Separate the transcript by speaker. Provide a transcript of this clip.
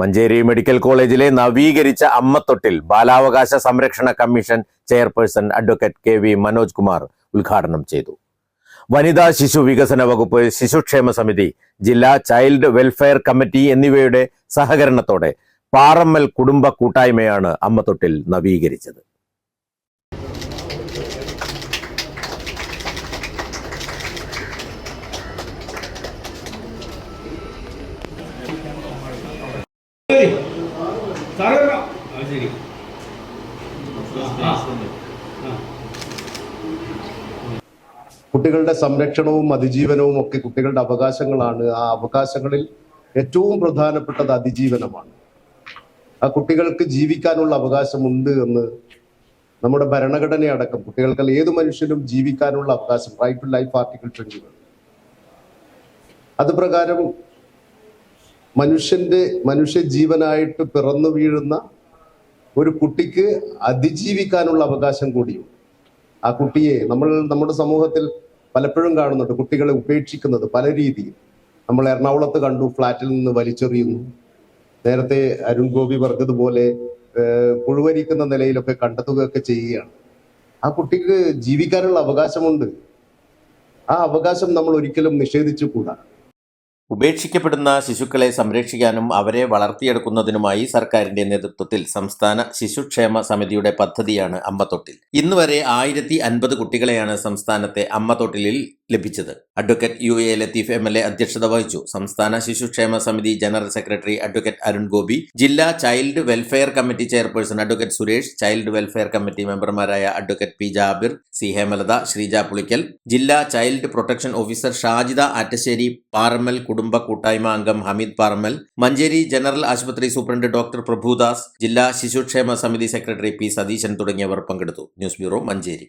Speaker 1: Manjeri medical കോളേജിലെ നവീകരിച്ച അമ്മത്തൊട്ടിൽ ബാലാവകാശ സംരക്ഷണ commission chairperson advocate K V Manoj Kumar ഉദ്ഘാടനം ചെയ്തു. വനിതാ ശിശു വികസന വകുപ്പ് ശിശുക്ഷേമ സമിതി ജില്ലാ ചൈൽഡ് വെൽഫെയർ കമ്മിറ്റി എന്നിവയുടെ സഹകരണത്തോടെ പാറമ്മൽ കുടുംബ കൂട്ടായ്മയാണ് അമ്മത്തൊട്ടിൽ നവീകരിച്ചത്.
Speaker 2: കുട്ടികളുടെ സംരക്ഷണവും അതിജീവനവും ഒക്കെ കുട്ടികളുടെ അവകാശങ്ങളാണ്. ആ അവകാശങ്ങളിൽ ഏറ്റവും പ്രധാനപ്പെട്ടത് അതിജീവനമാണ്. ആ കുട്ടികൾക്ക് ജീവിക്കാനുള്ള അവകാശമുണ്ട് എന്ന് നമ്മുടെ ഭരണഘടനയടക്കം കുട്ടികൾക്ക് ഏത് മനുഷ്യനും ജീവിക്കാനുള്ള അവകാശം right to life article twenty അത് പ്രകാരം മനുഷ്യന്റെ മനുഷ്യ ജീവനായിട്ട് പിറന്നു വീഴുന്ന ഒരു കുട്ടിക്ക് അതിജീവിക്കാനുള്ള അവകാശം കൂടിയുണ്ട് ആ കുട്ടിയെ നമ്മൾ നമ്മുടെ സമൂഹത്തിൽ പലപ്പോഴും കാണുന്നുണ്ട്. കുട്ടികളെ ഉപേക്ഷിക്കുന്നത് പല രീതിയിൽ. നമ്മൾ എറണാകുളത്ത് കണ്ടു ഫ്ലാറ്റിൽ നിന്ന് വലിച്ചെറിയുന്നു. നേരത്തെ അരുൺ ഗോപി പറഞ്ഞതുപോലെ പുഴുവരിക്കുന്ന നിലയിലൊക്കെ കണ്ടെത്തുകയൊക്കെ ചെയ്യുകയാണ്. ആ കുട്ടിക്ക് ജീവിക്കാനുള്ള അവകാശമുണ്ട്. ആ അവകാശം നമ്മൾ ഒരിക്കലും നിഷേധിച്ചു നിഷേധിച്ചുകൂടാ.
Speaker 1: ഉപേക്ഷിക്കപ്പെടുന്ന ശിശുക്കളെ സംരക്ഷിക്കാനും അവരെ വളർത്തിയെടുക്കുന്നതിനുമായി സർക്കാരിന്റെ നേതൃത്വത്തിൽ സംസ്ഥാന ശിശുക്ഷേമ സമിതിയുടെ പദ്ധതിയാണ് അമ്മത്തൊട്ടിൽ ഇന്നുവരെ ആയിരത്തി അൻപത് കുട്ടികളെയാണ് സംസ്ഥാനത്തെ അമ്മത്തൊട്ടിലിൽ ലഭിച്ചത്. Advocate U A Latheef M L A അധ്യക്ഷത വഹിച്ചു. സംസ്ഥാന ശിശുക്ഷേമ സമിതി general secretary advocate Arun Gopi ജില്ലാ child welfare committee chairperson advocate Suresh child welfare committee മെമ്പർമാരായ advocate P Jabir C Hemalatha Sreeja Pulikkal ജില്ലാ child protection officer Shajida Attassery Parammal കുടുംബ കൂട്ടായ്മ അംഗം ഹമീദ് പാറമ്മൽ മഞ്ചേരി ജനറൽ ആശുപത്രി സൂപ്രണ്ട് ഡോക്ടർ പ്രഭുദാസ് ജില്ലാ ശിശുക്ഷേമ സമിതി സെക്രട്ടറി പി സതീശൻ തുടങ്ങിയവർ പങ്കെടുത്തു. News bureau Manjeri.